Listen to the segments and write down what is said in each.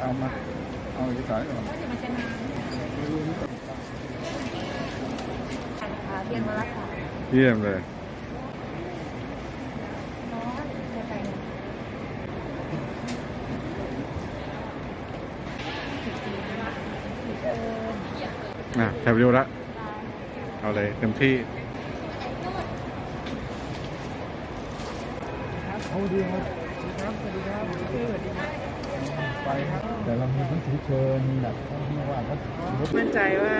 เอามา เอาเอกสารก่อนก็จะมาชนะค่ะเรียนมาแล้วค่ะเยี่ยมเลยน้อยจะไปเอออะถ่ายวิดีโอละ เอาเลยเต็มที่เอาดีครับครับสวัสดีครับสวัสดีครับ ไปครับแต่เรามีทั้งถือเชิญแบบที่ว่าเขามั่นใจว่า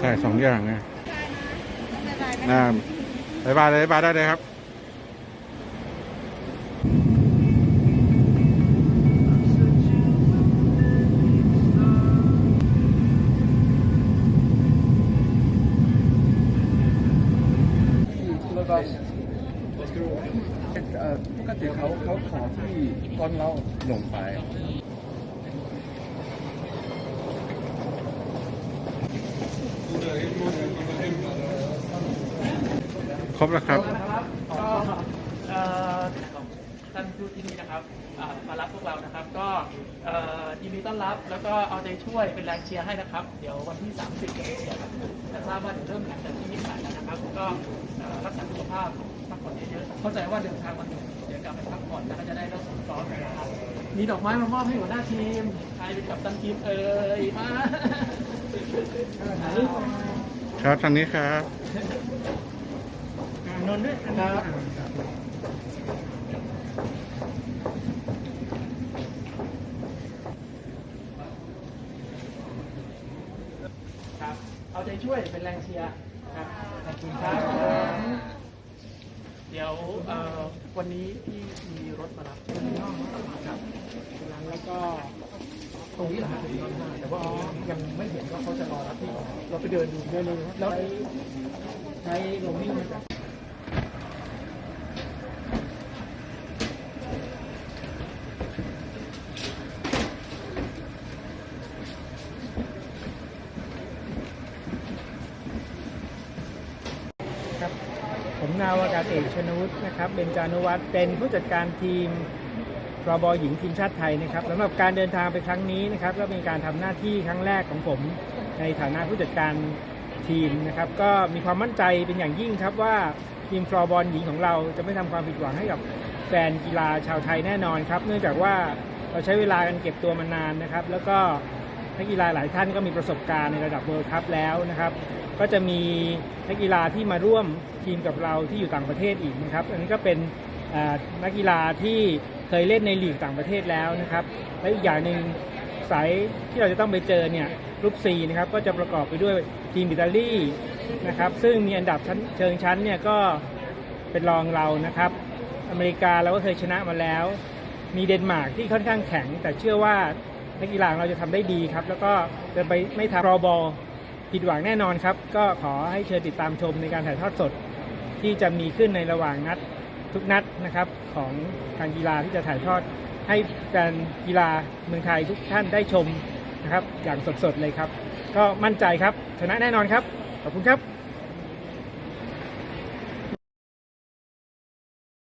ใช่สองอย่างไงน่าบายบายเลยบายบายได้เลยครับ เอ่อปกติเขาเขาขอที่ก้อนเหล้าลงไปครบแล้วครับ ก็เอ่อท่านผู้ที่ นี่นะครับอ่ามารับพวกเรานะครับ ก็เอ่อยินดีต้อนรับแล้วก็เอาใจช่วยเป็นแรงเชียร์ให้นะครับ เดี๋ยววันที่ 30จะไปเชียร์ครับแต่ทราบว่าเดี๋ยวเริ่มแข่งกันที่28แล้วนะครับ ก็เอ่อรักษาสุขภาพพักผ่อนเยอะๆเข้าใจว่าเดินทางมาถึงเดี๋ยวกลับไปพักผ่อนแล้วก็จะได้เริ่มซ้อมกันนะครับมีดอกไม้มามอบให้หัวหน้าทีมใครเป็นกัปตันทีมเอ่ยมาถ่ายรูปครับทางนี้ครับนนท์ด้วยครับครับ เอา ใจช่วยเป็นแรงเชียร์ครับขอบคุณครับเดี๋ยววันนี้ที่มีรถมารับครับแล้วก็ตรงนี้แหละครับถึงตอนแต่ว่ายังไม่เห็นว่าเขาจะรอรับที่เราไปเดินดูเดินเลยแล้วใช้โรมมิ่งมาจาก ครับ ผมนาวากาศเอกชนวุฒินะครับเบญจานุวัฒน์เป็นผู้จัดการทีมรบหญิงทีมชาติไทยนะครับสำหรับการเดินทางไปครั้งนี้นะครับก็เป็นการทำหน้าที่ครั้งแรกของผม ในฐานะผู้จัดการทีมนะครับ ก็มีความมั่นใจเป็นอย่างยิ่งครับว่าทีมฟลอร์บอลหญิงของเราจะไม่ทำความผิดหวังให้กับแฟนกีฬาชาวไทยแน่นอนครับ เนื่องจากว่าเราใช้เวลากันเก็บตัวมานานนะครับ แล้วก็นักกีฬาหลายท่านก็มีประสบการณ์ในระดับเวิลด์คัพแล้วนะครับ ก็จะมีนักกีฬาที่มาร่วม ทีมกับเราที่อยู่ต่างประเทศอีกนะครับอันนี้ก็เป็นนักกีฬาที่เคยเล่นในลีกต่างประเทศแล้วนะครับและอีกอย่างหนึ่งสายที่เราจะต้องไปเจอเนี่ยรุ๊ป C นะครับก็จะประกอบไปด้วยทีมอิตาลีนะครับซึ่งมีอันดับชั้นเชิงชั้นเนี่ยก็เป็นรองเรานะครับ อเมริกาเราก็เคยชนะมาแล้ว มีเดนมาร์กที่ค่อนข้างแข็ง แต่เชื่อว่านักกีฬาเราจะทำได้ดีครับ แล้วก็จะไปไม่ทำรอบอลผิดหวังแน่นอนครับ ก็ขอให้เชิญติดตามชมในการถ่ายทอดสด ที่จะมีขึ้นในระหว่างนัดทุกนัดนะครับของการกีฬาที่จะถ่ายทอดให้แฟนกีฬาเมืองไทยทุกท่านได้ชมนะครับอย่างสดๆเลยครับ ก็มั่นใจครับชนะแน่นอนครับ ขอบคุณครับ